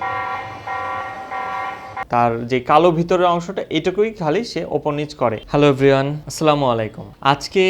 Bye. তার যে কালো ভিতরের অংশটা, এটুকুই খালি সে ওপর নিচ করে। হ্যালো এভরিওয়ান আসসালামু আলাইকুম। আজকে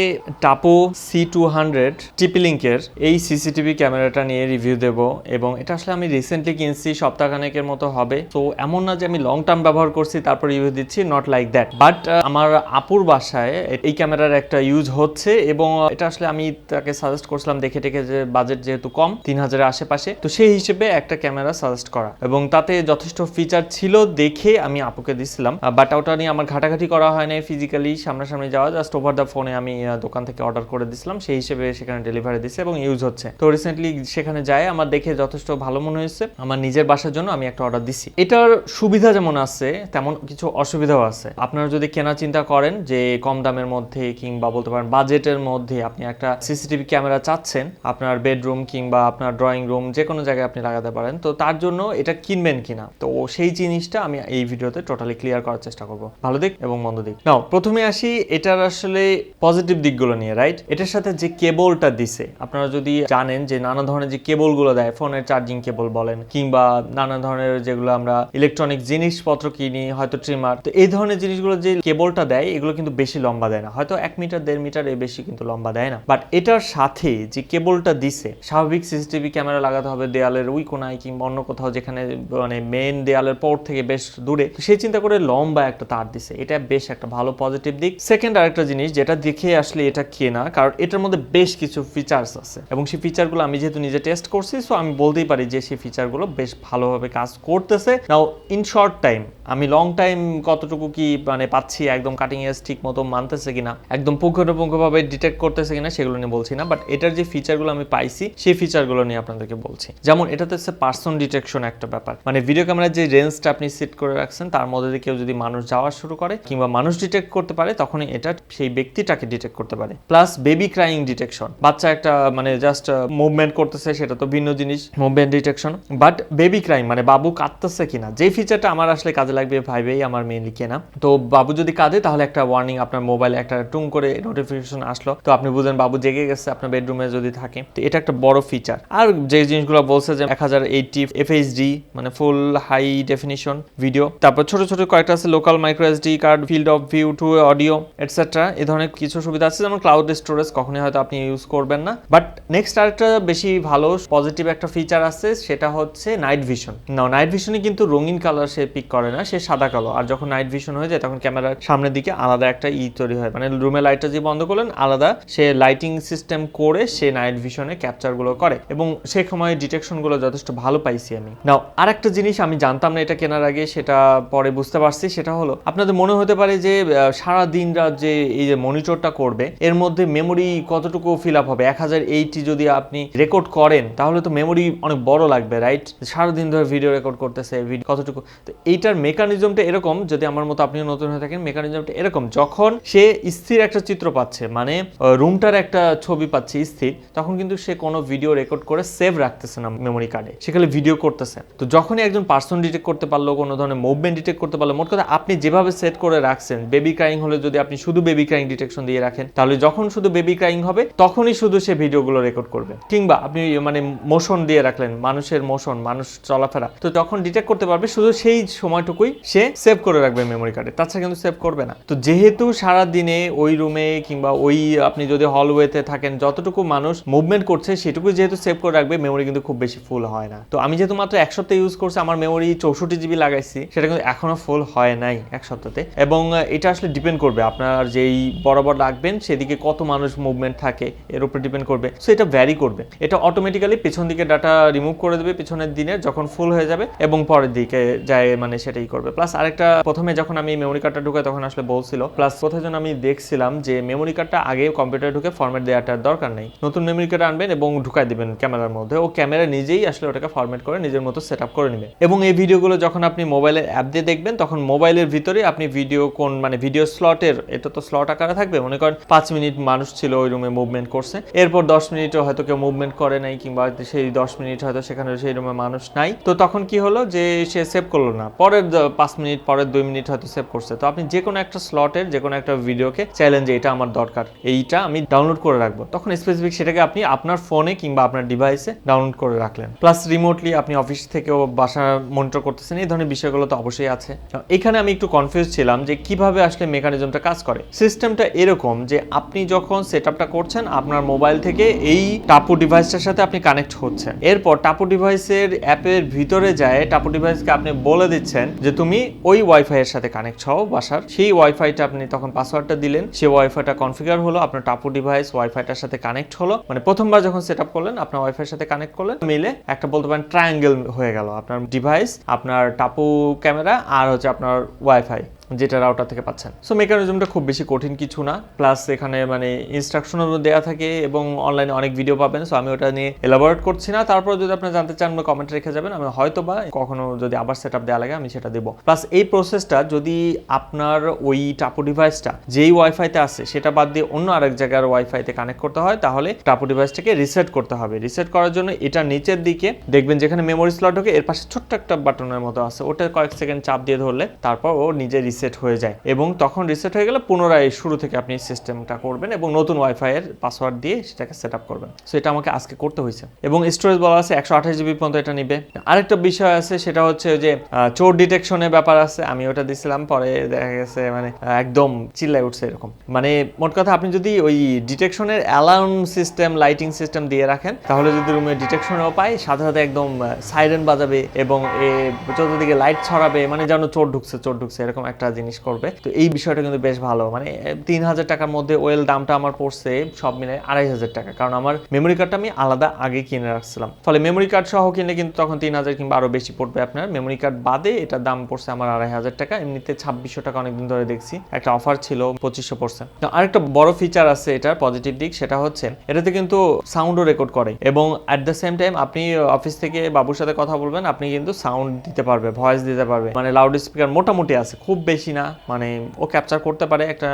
টাপো সি টু হান্ড্রেড টিপিলিঙ্কের এই সিসিটিভি ক্যামেরাটা নিয়ে রিভিউ দেব এবং এটা আসলে আমি রিসেন্টলি কিনছি, সপ্তাহখানেকের মতো হবে। তো এমন না যে আমি লং টার্ম ব্যবহার করছি, তারপর রিভিউ দিচ্ছি নট লাইক দ্যাট বাট আমার আপুর বাসায় এই ক্যামেরার একটা ইউজ হচ্ছে এবং এটা আসলে আমি তাকে সাজেস্ট করছিলাম দেখে টেকে যে বাজেট যেহেতু কম, তিন হাজারের আশেপাশে। তো সেই হিসেবে একটা ক্যামেরা সাজেস্ট করা। এবং তাতে যথেষ্ট ফিচার ছিল দেখে আমি আপুকে দিছিলাম বাট ওটা নিয়ে আমার ঘাটাঘাটি করা হয় নাই ফিজিক্যালি সামনাসামনি যাওয়া জাস্ট ওভার দ্য ফোনে আমি দোকান থেকে অর্ডার করে দিছিলাম, সেই হিসেবে সেখানে ডেলিভারি দিছে এবং ইউজ হচ্ছে। তো রিসেন্টলি সেখানে যায় আমার দেখে যথেষ্ট ভালো মনে হয়েছে, আমার নিজের বাসার জন্য আমি একটা অর্ডার দিছি। এটার সুবিধা যেমন আছে, তেমন কিছু অসুবিধাও আছে। আপনারা যদি কেনা চিন্তা করেন যে কম দামের মধ্যে কিংবা বলতে পারেন বাজেটের মধ্যে আপনি একটা সিসিটিভি ক্যামেরা চাচ্ছেন, আপনার বেডরুম কিংবা আপনার ড্রয়িং রুম যে কোনো জায়গায় আপনি লাগাতে পারেন, তো তার জন্য এটা কিনবেন কিনা? তো সেই জিনিসটা আমি এই ভিডিওতে টোটালি ক্লিয়ার করার চেষ্টা করব। ভালো দিক এবং মন্দ দিক। নাও প্রথমে আসি, এটার আসলে পজিটিভ দিকগুলো নিয়ে রাইট এটার সাথে যে কেবলটা দিছে, আপনারা যদি জানেন যে নানা ধরনের যে কেবলগুলো দেয়, ফোনের চার্জিং কেবল বলেন, কিংবা নানা ধরনের যেগুলো আমরা ইলেকট্রনিক জিনিসপত্র কিনি, হয়তো ট্রিমার তো এই ধরনের জিনিসগুলো যে কেবলটা দেয়, এগুলো কিন্তু বেশি লম্বা দেয় না। হয়তো এক মিটার দেড় মিটার এর বেশি কিন্তু লম্বা দেয় না। বাট এটার সাথে যে কেবলটা দিছে, স্বাভাবিক সিসিটিভি ক্যামেরা লাগাতে হবে দেয়ালের ওই কোনায় কিংবা অন্য কোথাও যেখানে মানে মেন দেয়ালের পর থেকে বেশ দূরে। সেই চিন্তা করে লম্বা একটা তার দিছে। এটা বেশ একটা ভালো পজিটিভ দিক। সেকেন্ড আরেকটা জিনিস যেটা দেখে আসলে এটা কেনা কারণ এটার মধ্যে বেশ কিছু ফিচার্স আছে। এবং সেই ফিচারগুলো আমি যেহেতু নিজে টেস্ট করছি সো আমি বলতেই পারি যে সেই ফিচারগুলো বেশ ভালোভাবে কাজ করতেছে। নাও ইন শর্ট টাইম আমি লং টাইম কতটুকু কি মানে পাচ্ছি, একদম কাটিং এজ ঠিক মতো মানতেছে কিনা, একদম পুঙ্খানুপুঙ্খভাবে ডিটেক্ট করতেছে কিনা সেগুলো নিয়ে বলছি না। বাট এটার যে ফিচারগুলো আমি পাইছি, সেই ফিচারগুলো নিয়ে আপনাদেরকে বলছি। যেমন এটাতে হচ্ছে পার্সন ডিটেকশন একটা ব্যাপার। মানে ভিডিও ক্যামেরার যে রেঞ্জটা আপনি সেট করে রাখছেন, তার মধ্যে দিয়ে কেউ যদি মানুষ যাওয়া শুরু করে কিংবা মানুষ ডিটেক্ট করতে পারে, তখনই এটা সেই ব্যক্তিটাকে ডিটেক্ট করতে পারে। প্লাস বেবি ক্রাইং ডিটেকশন বাচ্চা একটা মানে জাস্ট মুভমেন্ট করতেছে, সেটা তো ভিন্ন জিনিস movement detection but baby crime মানে বাবু কাঁদতেছে কিনা, যে ফিচারটা আমার আসলে কাজে লাগবে ভাইবেই আমার মেনলি কেনা। তো বাবু যদি কাঁদে, তাহলে একটা ওয়ার্নিং আপনার মোবাইলে একটা টুং করে নোটিফিকেশন আসলো। তো আপনি বুঝলেন, বাবু জেগে গেছে আপনার বেডরুমে যদি থাকে। তো এটা একটা বড় ফিচার আর যে জিনিসগুলো বলছে যে এক হাজার এইটটি এফএইচডি মানে ফুল হাই ডেফিনিশন ভিডিও তারপর ছোট ছোট কয়েকটা আছে local micro SD card field of view two audio etcetera এই ধরনের কিছু সুবিধা আছে, যেমন ক্লাউড স্টোরেজ কখনোই হয়তো আপনি ইউজ করবেন না। বাট নেক্সট আরেকটা বেশি ভালো পজিটিভ একটা ফিচার আছে, সেটা হচ্ছে নাইট ভিশন না নাইট ভিশনে কিন্তু রঙিন কালার সে পিক করে না, সে সাদা কালো আর যখন নাইট ভিশন হয়ে যায়, তখন ক্যামেরার সামনের দিকে আলাদা একটা ই তৈরি হয়। মানে রুমে লাইটটা যে বন্ধ করলেন, আলাদা সে লাইটিং সিস্টেম করে সে নাইট ভিশনে ক্যাপচারগুলো করে। এবং সে সময় ডিটেকশনগুলো যথেষ্ট ভালো পাইছি আমি। নাও আরেকটা জিনিস আমি জানতাম না, এটা কেনার আগে সেটা পরে বুঝতে পারছি, সেটা হলো আপনাদের মনে হতে পারে যে সারা দিন রাত যে এই যে মনিটরটা করবে, এর মধ্যে মেমোরি কতটুকু ফিল আপ হবে? এক হাজার এইটি যদি আপনি রেকর্ড করেন, তাহলে তো মেমোরি অনেক বড় লাগবে রাইট সারাদিন ধরে ভিডিও রেকর্ড করতেছে ভিডিও কতটুকু তো এইটার মেকানিজমটা এরকম, যদি আমার মতো আপনিও নতুন হয়ে থাকেন মেকানিজমটা এরকম, যখন সে স্থির একটা চিত্র পাচ্ছে মানে রুমটার একটা ছবি পাচ্ছে স্থির, তখন কিন্তু সে কোনো ভিডিও রেকর্ড করে সেভ রাখতেছে না মেমোরি কার্ডে সেখানে ভিডিও করতেছে। তো যখনই একজন পার্সন ডিটেক্ট করতে পারল কোনো ধরনের মুভমেন্ট ডিটেক্ট করতে পারল মোট কথা আপনি যেভাবে সেট করে রাখছেন বেবি ক্রাইং হলে যদি আপনি শুধু বেবি ক্রাইং ডিটেকশন দিয়ে রাখেন, তাহলে যখন শুধু বেবি ক্রাইং হবে, তখনই শুধু সে ভিডিওগুলো রেকর্ড করবে। কিংবা আপনি মানে মোশন দিয়ে রাখলেন, মানুষের মোশন মানুষ চলাফেরা, তো তখন ডিটেক্ট করতে পারবে, শুধু সেই সময়টুকুই সে সেভ করে রাখবে মেমোরি কার্ডে তাছাড়া কিন্তু সেভ করবে না। তো যেহেতু সারা দিনে ওই রুমে কিংবা ওই আপনি যদি হলওয়েতে থাকেন, যতটুকু মানুষ মুভমেন্ট করছে সেটুকু যেহেতু সেভ করে রাখবে মেমোরি কিন্তু খুব বেশি ফুল হয় না। তো আমি যেহেতু মাত্র এক সপ্তাহে ইউজ করছি, আমার মেমোরি চৌষট্টি জিবি লাগাইছি সেটা কিন্তু এখনও ফুল হয় নাই এক সপ্তাহে এবং এটা আসলে ডিপেন্ড করবে আপনার যেই বরাবর রাখবেন, সেদিকে কত মানুষ মুভমেন্ট থাকে, এর উপর ডিপেন্ড করবে। সো এটা ভ্যারি করবে। এটা অটোমেটিক্যালি পেছন দিকে ডাটা রিমুভ করে দেবে পেছনের দিনে, যখন ফুল হয়ে যাবে এবং পরের দিকে যায় মানে সেটাই করবে। প্লাস আরেকটা, প্রথমে যখন আমি মেমোরি কার্ডটা ঢুকে তখন আসলে বলছিল। প্লাস কোথায় যেন আমি দেখছিলাম যে মেমোরি কার্ডটা আগে কম্পিউটারে ঢুকে ফরম্যাট দেওয়াটার দরকার নেই। নতুন মেমোরি কার্ড আনবেন এবং ঢুকাই দিবেন ক্যামেরার মধ্যে। ও ক্যামেরা নিজেই আসলে ওটাকে ফরম্যাট করে নিজের মতো সেট করে নেবে। এবং এই ভিডিওগুলো যখন আপনি মোবাইলের অ্যাপ দিয়ে দেখবেন, তখন মোবাইলের ভিতরে আপনি ভিডিও কোন মানে ভিডিও স্লটের এটা তো স্লট আকারে থাকবে, মনে করেন পাঁচ মিনিট মানুষ ছিল ওই রুমে মুভমেন্ট করছে, এরপর দশ মিনিটও হয়তো কেউ মুভমেন্ট করে নাই, কিংবা সেই দশ মিনিট হয়তো সেখানে সেই রুমে মানুষ নাই। তো তখন কি হলো যে সে সেভ করল না, পরের পাঁচ মিনিট, পরের দুই মিনিট হয়তো সেভ করছে। তো আপনি যে কোনো একটা স্লটের যে কোনো একটা ভিডিওকে চ্যালেঞ্জ এটা আমার দরকার, এইটা আমি ডাউনলোড করে রাখব। তখন স্পেসিফিক সেটাকে আপনি আপনার ফোনে কিংবা আপনার ডিভাইসে ডাউনলোড করে রাখলেন। প্লাস রিমোটলি আপনি অফিস থেকেও বাসা মনিটর করতেছেন, এই ধরনের বিষয়গুলো তো অবশ্যই আছে। এখানে আমি একটু কনফিউজ ছিলাম যে কীভাবে আসলে মেকানিজমটা কাজ করে। সিস্টেমটা এরকম যে আপনি যখন সেট করছেন, আপনার মোবাইল থেকে এই টাপু ডিভাইসটার সাথে আপনি কানেক্ট হচ্ছেন। এরপর টাপু ডিভাইসের অ্যাপের ভিতরে যায় টাপু ডিভাইসকে আপনি বলে দিচ্ছেন যে তুমি ওই ওয়াইফাই এর সাথে কানেক্ট হও বাসার। সেই ওয়াইফাইটা আপনি তখন পাসওয়ার্ডটা দিলেন। সেই ওয়াইফাইটা কনফিগার হলো, আপনার টাপু ডিভাইস ওয়াইফাইটার সাথে কানেক্ট হলো। মানে প্রথমবার যখন সেট করলেন, আপনার ওয়াইফাইয়ের সাথে কানেক্ট করলেন, মিলে একটা বলতে পারেন ট্রায়াঙ্গেল হয়ে গেল। আপনার ডিভাইস আপনার টাপু ক্যামেরা আর হচ্ছে আপনার ওয়াইফাই যেটা রাউটার থেকে পাচ্ছেন। সো মেকানিজমটা খুব বেশি কঠিন কিছু না। প্লাস এখানে মানে ইনস্ট্রাকশনও দেওয়া থাকে এবং অনলাইনে অনেক ভিডিও পাবেন। সো আমি ওটা নিয়ে এলাবোরেট করছি না। তারপর যদি আপনি জানতে চান কমেন্ট রেখে যাবেন। আমি হয়তো বা কখনো যদি আবার সেট আপ দেওয়া লাগে, আমি সেটা দেবো। প্লাস এই প্রসেসটা যদি আপনার ওই টাপু ডিভাইসটা যেই ওয়াইফাইতে আছে, সেটা বাদ দিয়ে অন্য আরেক জায়গার ওয়াইফাইতে কানেক্ট করতে হয়, তাহলে টাপু ডিভাইসটাকে রিসেট করতে হবে। রিসেট করার জন্য এটা নিচের দিকে দেখবেন যেখানে মেমোরি স্লট ঢোকে, এর পাশে ছোট্ট একটা বাটনের মতো আছে। ওটা কয়েক সেকেন্ড চাপ দিয়ে ধরলে, তারপর ও নিজে রিসেট হয়ে যায় এবং তখন রিসেট হয়ে গেলে পুনরায় শুরু থেকে আপনি সিস্টেমটা করবেন এবং নতুন ওয়াইফাই এর পাসওয়ার্ড দিয়ে সেটাকে সেট আপ করবেন। সো এটা আমাকে আজকে করতে হয়েছে। এবং স্টোরেজ বলা আছে একশো আঠাশ জিবি পর্যন্ত এটা নিবে। আরেকটা বিষয় আছে, সেটা হচ্ছে যে চোর ডিটেকশনের ব্যাপার আছে। আমি ওটা দিছিলাম, পরে দেখা গেছে মানে একদম চিল্লাই উঠছে এরকম। মানে মোট কথা আপনি যদি ওই ডিটেকশনের অ্যালার্ম সিস্টেম লাইটিং সিস্টেম দিয়ে রাখেন, তাহলে যদি রুমে ডিটেকশনও পায়, সাথে সাথে একদম সাইরেন বাজাবে এবং এ, চতুর্দিকে লাইট ছড়াবে মানে যেন চোর ঢুকছে চোর ঢুকছে, এরকম একটা জিনিস করবে। তো এই বিষয়টা কিন্তু বেশ ভালো। মানে তিন হাজার টাকার মধ্যে ওয়েল দামটা আমার পড়ছে সব মিলে আড়াই হাজার টাকা। কারণ আমার মেমোরি কার্ডটা আমি আলাদা আগে কিনে রাখছিলাম। ফলে মেমোরি কার্ড সহ কিনলে কিন্তু তখন তিন হাজার কিংবা আরও বেশি পড়বে আপনার। মেমোরি কার্ড বাদে এটার দাম পড়ছে আমার আড়াই হাজার টাকা। এমনিতে ছাব্বিশশো টাকা অনেকদিন ধরে দেখছি। একটা অফার ছিল পঁচিশশো পড়ছে আরেকটা বড় ফিচার আছে এটার পজিটিভ দিক, সেটা হচ্ছে এটাতে কিন্তু সাউন্ডও রেকর্ড করে। এবং অ্যাট দ্য সেম টাইম আপনি অফিস থেকে বাবুর সাথে কথা বলবেন, আপনি কিন্তু সাউন্ড দিতে পারবে ভয়েস দিতে পারবে। মানে লাউড স্পিকার মোটামুটি আছে, খুব বেশি না মানে ও ক্যাপচার করতে পারে একটা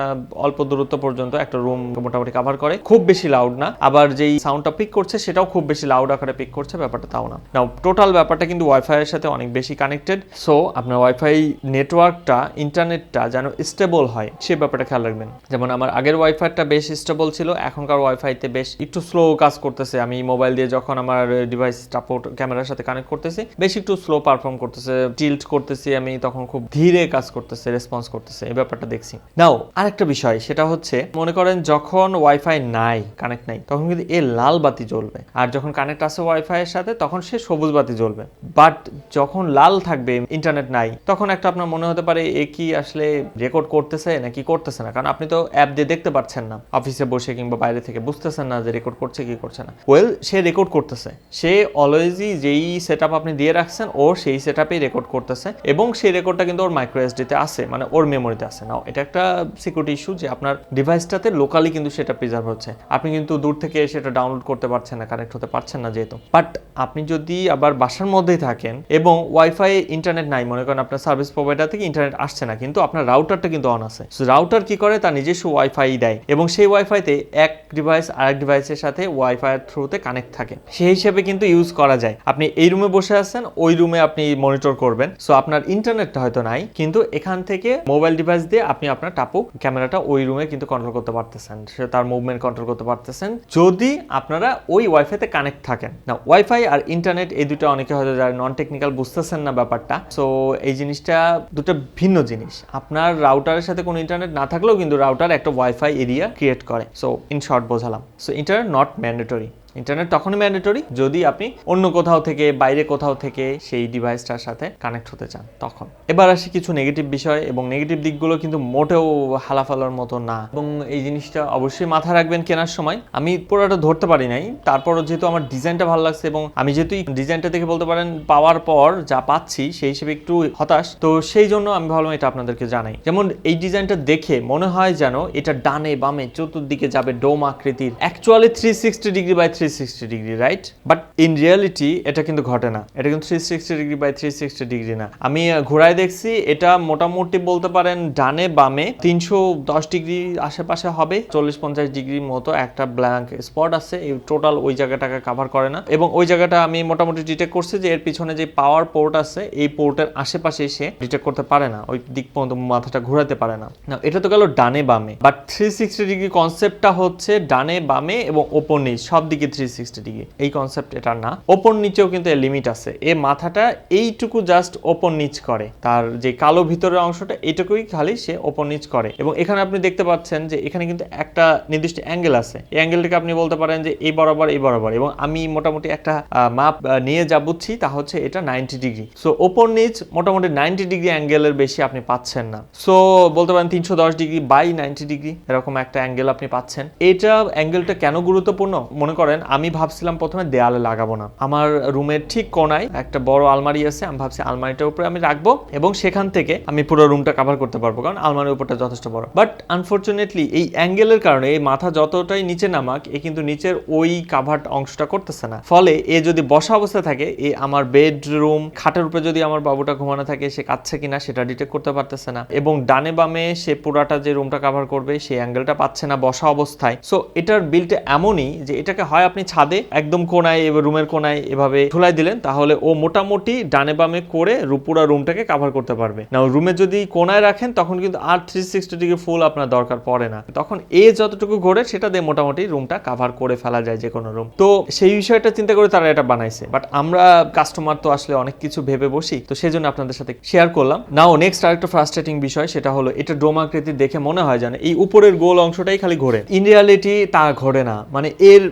অল্প দূরত্ব পর্যন্ত একটা রুম মোটামুটি কভার করে, খুব বেশি লাউড না। আবার যেই সাউন্ডটা পিক করছে সেটাও খুব বেশি লাউড আকারে পিক করছে, ব্যাপারটা তাও না। নাও টোটাল ব্যাপারটা কিন্তু ওয়াইফাই এর সাথে অনেক বেশি কানেক্টেড সো আপনার ওয়াইফাই নেটওয়ার্কটা ইন্টারনেটটা যেন স্টেবল হয়, সে ব্যাপারটা খেয়াল রাখবেন। যেমন আমার আগের ওয়াইফাইটা বেশ স্টেবল ছিল, এখনকার ওয়াইফাইতে বেশ একটু স্লো কাজ করতেছে। আমি মোবাইল দিয়ে যখন আমার ডিভাইস টাপোর্ট ক্যামেরার সাথে কানেক্ট করতেছি, বেশ একটু স্লো পারফর্ম করতেছে টিল্ট করতেছি আমি, তখন খুব ধীরে কাজ করতেছে। রেসপন্স করতেছে, এই ব্যাপারটা দেখছি। নাও আরেকটা বিষয়, সেটা হচ্ছে, মনে করেন যখন ওয়াইফাই নাই কানেক্ট নাই, তখন কিন্তু এ লাল বাতি জ্বলবে। আর যখন কানেক্ট আছে ওয়াইফাই এর সাথে, তখন সে সবুজ বাতি জ্বলবে। বাট যখন লাল থাকবে ইন্টারনেট নাই, তখন একটা আপনার মনে হতে পারে, এ কি আসলে রেকর্ড করতেছে নাকি করতেছে না? কারণ আপনি তো অ্যাপ দিয়ে দেখতে পাচ্ছেন না অফিসে বসে কিংবা বাইরে থেকে বুঝতেছেন না যে রেকর্ড করছে কি করছে না। ওয়েল সে রেকর্ড করতেছে। সে অলওয়েজই যেই সেট আপনি দিয়ে রাখছেন, ও সেই সেট রেকর্ড করতেছে এবং সেই রেকর্ডটা কিন্তু ওর মাইক্রো এসডিতে আছে। মানে ওর মেমোরিতে আছে। নাও এটা একটা সিকিউরিটি ইস্যু যে আপনার ডিভাইসটাতে লোকালি কিন্তু সেটা প্রিজার্ভ হচ্ছে। আপনি কিন্তু দূর থেকে সেটা ডাউনলোড করতে পারছেন না কানেক্ট হতে পারছেন না যেহেতু। বাট আপনি যদি আবার বাসার মধ্যেই থাকেন এবং ওয়াইফাই ইন্টারনেট নাই, মনে করেন আপনার সার্ভিস প্রোভাইডার থেকে ইন্টারনেট আসছে না, কিন্তু আপনার রাউটারটা কিন্তু অন আছে। রাউটার কি করে? তার নিজস্ব ওয়াইফাই দেয় এবং সেই ওয়াইফাইতে এক ডিভাইস আরেক ডিভাইসের সাথে ওয়াইফাই থ্রুতে কানেক্ট থাকে। সেই হিসেবে কিন্তু ইউজ করা যায়। আপনি এই রুমে বসে আছেন, ওই রুমে আপনি মনিটর করবেন। সো আপনার ইন্টারনেটটা হয়তো নাই, কিন্তু এখান থেকে মোবাইল ডিভাইস দিয়ে আপনি আপনার টাপু ক্যামেরাটা ওই রুমে কিন্তু কন্ট্রোল করতে পারতেছেন। সে তার মুভমেন্ট কন্ট্রোল করতে পারতেছেন। যদি আপনারা ওই ওয়াইফাইতে কানেক্ট থাকেন। না ওয়াইফাই আর ইন্টারনেট এই দুটো অনেকে হয়তো যারা নন টেকনিক্যাল বুঝতেছেন না ব্যাপারটা। সো এই জিনিসটা দুটো ভিন্ন জিনিস। আপনার রাউটারের সাথে কোনো ইন্টারনেট না থাকলেও কিন্তু রাউটার একটা ওয়াইফাই এরিয়া ক্রিয়েট করে। সো ইন শর্ট বোঝালাম। So inter not mandatory internet তখনই ম্যান্ডেটরি যদি আপনি অন্য কোথাও থেকে, বাইরে কোথাও থেকে সেই ডিভাইসটার সাথে কানেক্ট হতে চান, তখন। এবার আসি কিছু নেগেটিভ বিষয় এবং নেগেটিভ দিকগুলো কিন্তু মোটেও হালাফালার মতো না। এবং এই জিনিসটা অবশ্যই মাথায় রাখবেন কেনার সময়। আমি পুরোটা ধরতে পারি নাই, তারপরও যেহেতু আমার ডিজাইনটা ভালো লাগছে এবং আমি যেহেতু ডিজাইনটা দেখে বলতে পারেন পাওয়ার পর যা পাচ্ছি সেই হিসেবে একটু হতাশ, তো সেই জন্য আমি ভাবলাম এটা আপনাদেরকে জানাই। যেমন এই ডিজাইনটা দেখে মনে হয় যেন এটা ডানে বামে চতুর্দিকে যাবে ডোম আকৃতির। Actually three sixty degree by three three sixty degree right but in reality এটা কিন্তু ঘটে না। এটা কিন্তু three sixty degree by three sixty degree না। আমি ঘোড়ায় দেখছি, এটা মোটামুটি বলতে পারেন ডানে বামে তিনশো দশ ডিগ্রি আশেপাশে হবে, চল্লিশ পঞ্চাশ ডিগ্রির মতো একটা ব্ল্যাঙ্ক স্পট আছে। এই টোটাল ওই জায়গাটাকে কাভার করে না। এবং ওই জায়গাটা আমি মোটামুটি ডিটেক্ট করছি যে এর পিছনে যে পাওয়ার পোর্ট আছে, এই পোর্টের আশেপাশে এসে ডিটেক্ট করতে পারে না। ওই দিক পর্যন্ত মাথাটা ঘোরাতে পারে না। না এটা তো গেল ডানে বামে। বাট থ্রি সিক্সটি ডিগ্রি কনসেপ্টটা হচ্ছে ডানে বামে এবং ওপর নিচ সব দিকে থ্রি সিক্সটি ডিগ্রি এই কনসেপ্ট এটা না। ওপর নিচেও কিন্তু এর লিমিট আছে। এ মাথাটা এইটুকু জাস্ট ওপর নিচ করে। তার যে কালো ভিতরের অংশটা এইটুকুই খালি সে ওপর নিচ করে। এবং এখানে আপনি দেখতে পাচ্ছেন যে এখানে কিন্তু একটা নির্দিষ্ট অ্যাঙ্গেল আছে। এই অ্যাঙ্গেলটাকে আপনি বলতে পারেন যে এই বরাবর এই বরাবর। এবং আমি মোটামুটি একটা মাপ নিয়ে যা বুঝছি, তা হচ্ছে এটা নাইনটি ডিগ্রি সো ওপর নিচ মোটামুটি নাইনটি ডিগ্রি অ্যাঙ্গেলের বেশি আপনি পাচ্ছেন না। সো বলতে পারেন তিনশো দশ ডিগ্রি বাই নাইনটি ডিগ্রি এরকম একটা অ্যাঙ্গেল আপনি পাচ্ছেন। এটা অ্যাঙ্গেলটা কেন গুরুত্বপূর্ণ? মনে করেন আমি ভাবছিলাম প্রথমে দেয়ালে লাগাবো না। আমার রুমের ঠিক কোনায় একটা বড় আলমারি আছে, আমি ভাবছি আলমারিটার উপরে আমি রাখব এবং সেখান থেকে আমি পুরো রুমটা কভার করতে পারব, কারণ আলমারির উপরটা যথেষ্ট বড়। বাট আনফর্চুনেটলি এই অ্যাঙ্গেলের কারণে এই মাথা যতটাই নিচে নামাক, এ কিন্তু নিচের ওই কাভার অংশটা করতেছে না। ফলে এ যদি বসা অবস্থায় থাকে, এ আমার বেডরুম খাটের উপরে যদি আমার বাবুটা ঘুমানো থাকে, সে কাচ্ছে কিনা সেটা ডিটেক্ট করতে পারতেছে না। এবং ডানে বামে সে পুরাটা যে রুমটা কভার করবে, সেই অ্যাঙ্গেলটা পাচ্ছে না বসা অবস্থায়। সো এটার বিলটা এমনই যে এটাকে হয় আপনি ছাদে একদম কোনায়, এবার রুমের কোনায় এভাবে ঝুলাই দিলেন, তাহলে ও মোটামুটি ডানে বামে করে পুরো রুমটাকে কাভার করতে পারবে। না রুমে যদি কোনায় রাখেন, তখন কিন্তু আর থ্রি সিক্সটি ডিগ্রি ফুল আপনার দরকার পড়ে না। তখন এ যতটুকু ঘোরে, সেটা দিয়ে মোটামুটি রুমটা কাভার করে ফেলা যায় যে কোনো রুম তো সেই বিষয়টা চিন্তা করে তারা এটা বানাইছে। বাট আমরা কাস্টমার তো আসলে অনেক কিছু ভেবে বসি, তো সেই জন্য আপনাদের সাথে শেয়ার করলাম। নাও নেক্সট আরেকটা ফ্রাস্ট্রেটিং বিষয়, সেটা হলো এটা ডোমাকৃতি দেখে মনে হয় জানে এই উপরের গোল অংশটাই খালি ঘোরে। ইন রিয়ালিটি তা ঘোরে না। মানে এর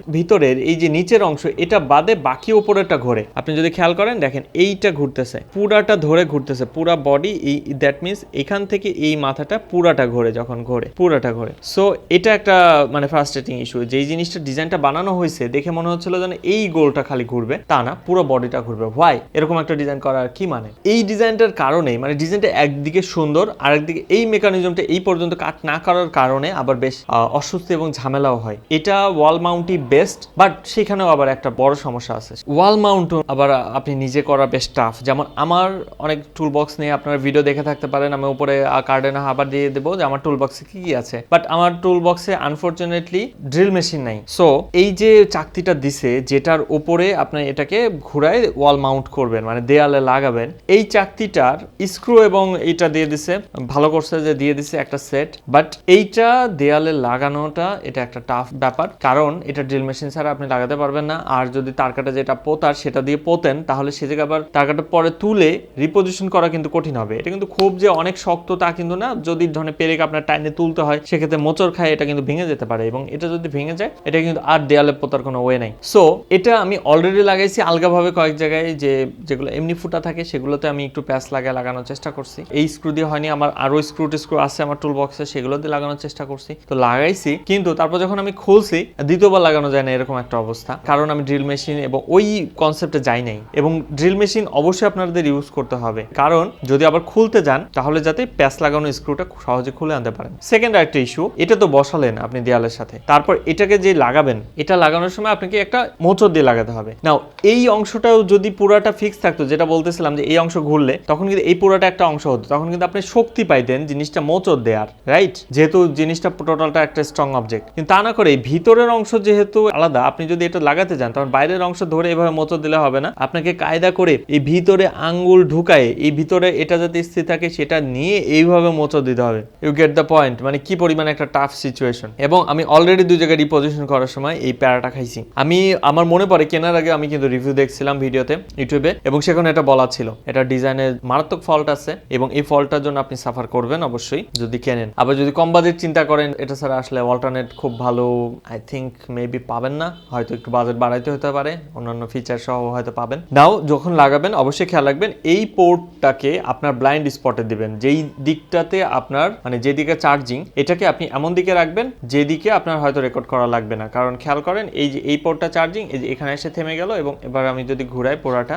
ভিতরের এই যে নিচের অংশ, এটা বাদে বাকি উপরেরটা ঘোরে। আপনি যদি খেয়াল করেন, দেখেন এইটা ঘুরতেছে, পুরাটা ধরে ঘুরতেছে, পুরা বডি এই দ্যাট মিনস এখান থেকে এই মাথাটা পুরাটা ঘোরে যখন ঘোরে, পুরাটা ঘোরে। সো এটা একটা মানে ফ্রাস্ট্রেটিং ইস্যু যেই জিনিসটা ডিজাইনটা বানানো হয়েছে, দেখে মনে হচ্ছিল যেন এই গোলটা খালি ঘুরবে, তা না, পুরো বডিটা ঘুরবে। হোয়াই এরকম একটা ডিজাইন করার কি মানে? এই ডিজাইনটার কারণে মানে ডিজাইনটা একদিকে সুন্দর আর একদিকে এই মেকানিজমটা এই পর্যন্ত কাট না করার কারণে আবার বেশ অস্বস্তি এবং ঝামেলাও হয়। এটা ওয়াল মাউন্টই বেস্ট বাট সেখানেও আবার একটা বড় সমস্যা আছে। ওয়াল মাউন্ট আবার আপনি নিজে করা বেশ টাফ যেমন আমার অনেক টুল বক্স নিয়ে আপনার ভিডিও দেখে থাকতে পারেন, আমি উপরে কার্ডে না আবার দিয়ে দেবো যে আমার টুল বক্সে কি কি আছে। বাট আমার টুল বক্সে আনফরচুনেটলি ড্রিল মেশিন নাই। সো এই যে চাকতিটা দিছে, যেটার উপরে আপনি এটাকে ঘুরায় ওয়াল মাউন্ট করবেন মানে দেয়ালে লাগাবেন, এই চাকতিটার স্ক্রু এবং এইটা দিয়ে দিছে, ভালো করছে যে দিয়ে দিছে একটা সেট বাট এইটা দেয়ালে লাগানোটা এটা একটা টাফ ব্যাপার, কারণ এটা ড্রিল মেশিন ছাড়া আপনি লাগাতে পারবেন না। আর যদি তারকাটা যেটা পোতার সেটা দিয়ে পোতেন, তাহলে সে জায়গায় আবার তারকাটা পরে তুলে রিপোজিশন করা কিন্তু কঠিন হবে। এটা কিন্তু খুব যে অনেক শক্ত তা কিন্তু না। যদি ধরনের পেরেক আপনার টাইনে তুলতে হয়, সেক্ষেত্রে মোচর খায়, এটা কিন্তু ভেঙে যেতে পারে। এবং এটা যদি ভেঙে যায়, এটা কিন্তু আর দেয়ালে পোতার কোনো ওয়ে নাই। সো এটা আমি অলরেডি লাগাইছি। আলগাভাবে কয়েক জায়গায় যে যেগুলো এমনি ফুটা থাকে, সেগুলোতে আমি একটু প্যাচ লাগায় লাগানোর চেষ্টা করছি। এই স্ক্রু দিয়ে হয়নি, আমার আরও স্ক্রু টিস্ক্রু আছে আমার টুল বক্সে সেগুলো দিয়ে লাগানোর চেষ্টা করছি। তো লাগাইছি, কিন্তু তারপর যখন আমি খুলছি, দ্বিতীয়বার লাগানো যায় না এরকম একটা অবস্থা। কারণ আমি ড্রিল মেশিন এবং ওই কনসেপ্টে যাই নাই। এবং ড্রিল মেশিন অবশ্যই আপনাদের ইউজ করতে হবে। কারণ যদি আবার খুলতে যান, তাহলে যাতে প্যাচ লাগানো স্ক্রুটা সহজে খুলে আনতে পারেন। সেকেন্ড আরেকটা ইস্যু এটা তো বসালেন আপনি দেয়ালের সাথে। তারপর এটাকে যে লাগাবেন, এটা লাগানোর সময় আপনাকে একটা মোচর দিয়ে লাগাতে হবে। নাও এই অংশটাও যদি পুরাটা ফিক্স থাকতো, যেটা বলতেছিলাম যে এই অংশ ঘুরলে, তখন কিন্তু এই পুরাটা একটা অংশ হতো। তখন কিন্তু আপনি শক্তি পাইতেন জিনিসটা মোচর দেওয়ার রাইট যেহেতু জিনিসটা টোটালটা একটা স্ট্রং অবজেক্ট কিন্তু তা না করে ভিতরের অংশ যেহেতু আলাদা আপনি যদি এটা লাগাতে যান তখন বাইরের অংশ ধরে এভাবে মোচর দিলে হবে না। আপনাকে কায়দা করে এই ভিতরে আঙ্গুল ঢুকায়, এই ভিতরে এটা যাতে স্থির থাকে, সেটা নিয়ে এইভাবে মোচর দিতে হবে। ইউ গেট দ্য পয়েন্ট মানে কি পরিমাণ একটা টাফ সিচুয়েশন এবং আমি অলরেডি দুই জায়গায় রিপোজিশন করার সময় এই প্যারাটা খাইছি। আমি, আমার মনে পড়ে, কেনার আগে আমি কিন্তু রিভিউ দেখছিলাম ভিডিওতে ইউটিউবে এবং সেখানে এটা বলা ছিল। এটা ডিজাইনের মারাত্মক ফল্ট আছে, এবং এই ফল্টটার জন্য আপনি সাফার করবেন অবশ্যই যদি কেনেন। আবার যদি কম বাজেট চিন্তা করেন, এটা ছাড়া আসলে অল্টারনেট খুব ভালো আই থিঙ্ক মেবি পাবেন না। হয়তো একটু বাজেট বাড়াইতে হতে পারে, অন্যান্য ফিচার সহ হয়তো পাবেন। নাও যখন লাগাবেন, অবশ্যই খেয়াল রাখবেন, এই পোর্টটাকে আপনার ব্লাইন্ড স্পটে দিবেন। যেই দিকটাতে আপনার মানে যেদিকে চার্জিং এটাকে আপনি এমন দিকে রাখবেন যেদিকে আপনার হয়তো রেকর্ড করা লাগবে না। কারণ খেয়াল করেন, এই যে, এই পোর্টটা চার্জিং এই যে, এখানে এসে থেমে গেল এবং এবার আমি যদি ঘুরাই পোড়াটা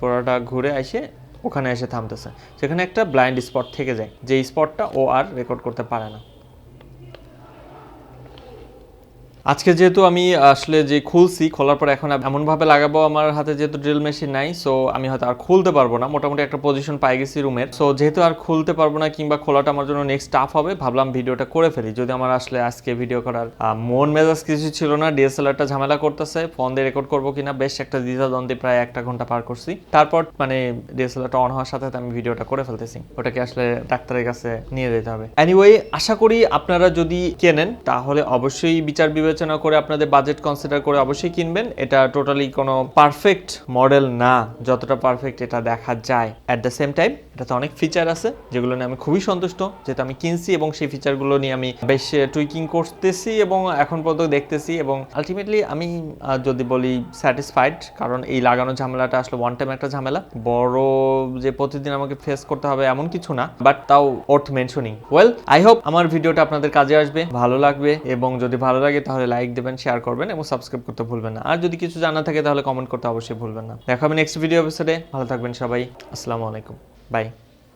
পোড়াটা ঘুরে এসে ওখানে এসে থামতেছে। সেখানে একটা ব্লাইন্ড স্পট থেকে যায় যে স্পটটা ও আর রেকর্ড করতে পারে না। আজকে যেহেতু আমি আসলে যে খুলছি, খোলার পর এখন এমন ভাবে লাগাবো আমার হাতে যেহেতু ড্রিল মেশিন নাই সো আমি হয়তো আর খুলতে পারব না। মোটামুটি একটা পজিশন পাই গেছি রুমের সো যেহেতু আর খুলতে পারব না কিংবা খোলাটা আমার জন্য নেক্সট টাফ হবে, ভাবলাম ভিডিওটা করে ফেলি। যদি আমার আসলে আজকে ভিডিও করার মন মেজাজ কিছু ছিল না ডিএসএলআরটা ঝামেলা করতেছে ফোন দিয়ে রেকর্ড করব কিনা, বেশ একটা দ্বিধা দ্বন্দ্বে প্রায় একটা ঘণ্টা পার করছি। তারপর মানে ডিএসএলআরটা অন হওয়ার সাথে সাথে আমি ভিডিওটা করে ফেলতেছি। ওটাকে আসলে ডাক্তারের কাছে নিয়ে যেতে হবে। এনিওয়ে আশা করি আপনারা যদি কেনেন, তাহলে অবশ্যই বিচার বিবেচনা করে আপনাদের বাজেট কনসিডার করে অবশ্যই কিনবেন। এটা টোটালি কোনো পারফেক্ট মডেল না, যতটা পারফেক্ট এটা দেখা যায়। অ্যাট দ্য সেম টাইম এটাতে অনেক ফিচার আছে, যেগুলো নিয়ে আমি খুবই সন্তুষ্ট, যেহেতু আমি কিনছি এবং সেই ফিচারগুলো নিয়ে আমি বেশ টুইকিং করতেছি এবং এখন পর্যন্ত দেখতেছি এবং আলটিমেটলি আমি যদি বলি স্যাটিসফাইড কারণ এই লাগানো ঝামেলাটা আসলে ওয়ান টাইম একটা ঝামেলা। বড় যে প্রতিদিন আমাকে ফেস করতে হবে এমন কিছু না বাট তাও অর্থ মেনশনিং ওয়েল আই হোপ আমার ভিডিওটা আপনাদের কাজে আসবে, ভালো লাগবে এবং যদি ভালো লাগে তাহলে লাইক দেবেন শেয়ার করবেন এবং সাবস্ক্রাইব করতে ভুলবেন না। আর যদি কিছু জানা থাকে তাহলে কমেন্ট করতে অবশ্যই ভুলবেন না। দেখা হবে নেক্সট ভিডিও এপিসোডে ভালো থাকবেন সবাই। আসসালামু আলাইকুম। বাই